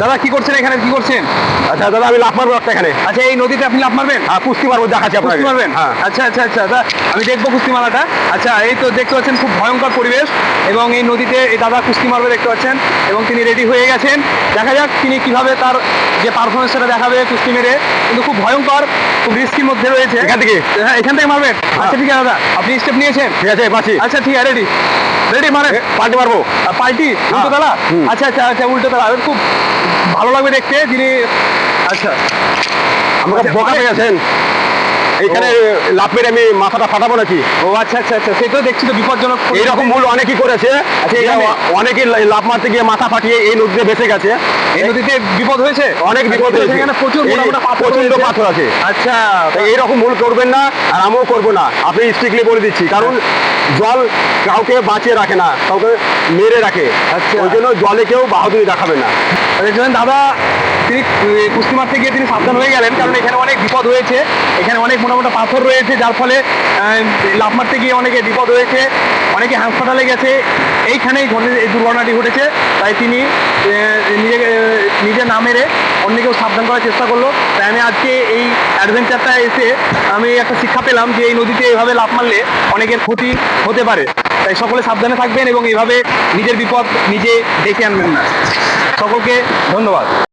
দাদা কি করছেন এখানে? কি করছেন? আচ্ছা দাদা আমি লাফ মারবো একটা এখানে। আচ্ছা এই নদীতে আপনি লাফ মারবেন? হ্যাঁ কুস্তি মারবো দেখাচ্ছি আপনাকে। কুস্তি মারবেন? হ্যাঁ। আচ্ছা আচ্ছা আচ্ছা দাদা আমি দেখব কুস্তি মারাটা। আচ্ছা এই তো দেখতে পাচ্ছেন খুব ভয়ঙ্কর পরিবেশ এবং এই নদীতে এই দাদা কুস্তি মারবে দেখতে পাচ্ছেন এবং তিনি রেডি হয়ে গেছেন। দেখা যাক তিনি কীভাবে তার যে পারফরমেন্স সেটা দেখাবে কুস্তি মেরে। কিন্তু খুব ভয়ঙ্কর খুব রিস্কির মধ্যে রয়েছে। এখান থেকে? হ্যাঁ এখান থেকে মারবেন। আচ্ছা ঠিক আছে দাদা আপনি স্টেপ নিয়েছেন? ঠিক আছে পাচ্ছি আচ্ছা ঠিক আছে রেডি রেডি মানে পাল্টি মারবো। পাল্টি? উল্টো তালা? আচ্ছা আচ্ছা আচ্ছা উল্টো তালা। খুব ভালো লাগবে দেখতে যিনি আচ্ছা। আমাকে আচ্ছা, বোকা মানে- পেয়েছেন এইখানে লাভ মেরে আমি মাথাটা ফাটাবো নাকি? ও আচ্ছা আচ্ছা আচ্ছা তো দেখছি তো বিপজ্জনক এইরকম ভুল অনেকেই করেছে। আচ্ছা, যে এখানে- অনেকে লাভ মারতে গিয়ে মাথা ফাটিয়ে এই নদীতে বেঁচে গেছে। এই নদীতে বিপদ হয়েছে? অনেক বিপদ আচ্ছা, হয়েছে। এখানে প্রচুর মোটা পাথর আছে। আচ্ছা। এইরকম ভুল করবেন না আর আমিও করব না। আপনি স্ট্রিক্টলি বলে দিচ্ছি। কারণ জল কাউকে বাঁচিয়ে রাখে না কাউকে মেরে রাখে। আচ্ছা। ওই জন্য জলে কেউ বাহাদুরি দেখাবে না। দেখলেন দাদা তিনি কুস্তি মারতে গিয়ে তিনি সাবধান হয়ে গেলেন কারণ এখানে অনেক বিপদ হয়েছে। এখানে অনেক মোটা মোটা পাথর রয়েছে যার ফলে লাফ মারতে গিয়ে অনেকে বিপদ হয়েছে। অনেকে হাসপাতালে গেছে, এইখানেই এই দুর্ঘটনাটি ঘটেছে। তাই তিনি নিজেকে নিজে না মেরে অন্যকেও সাবধান করার চেষ্টা করল। তাই আমি আজকে এই অ্যাডভেঞ্চারটা এসে আমি একটা শিক্ষা পেলাম যে এই নদীতে এইভাবে লাফ মারলে অনেকের ক্ষতি হতে পারে। তাই সকলে সাবধানে থাকবেন এবং এইভাবে নিজের বিপদ নিজে ডেকে আনবেন না। সকলকে ধন্যবাদ।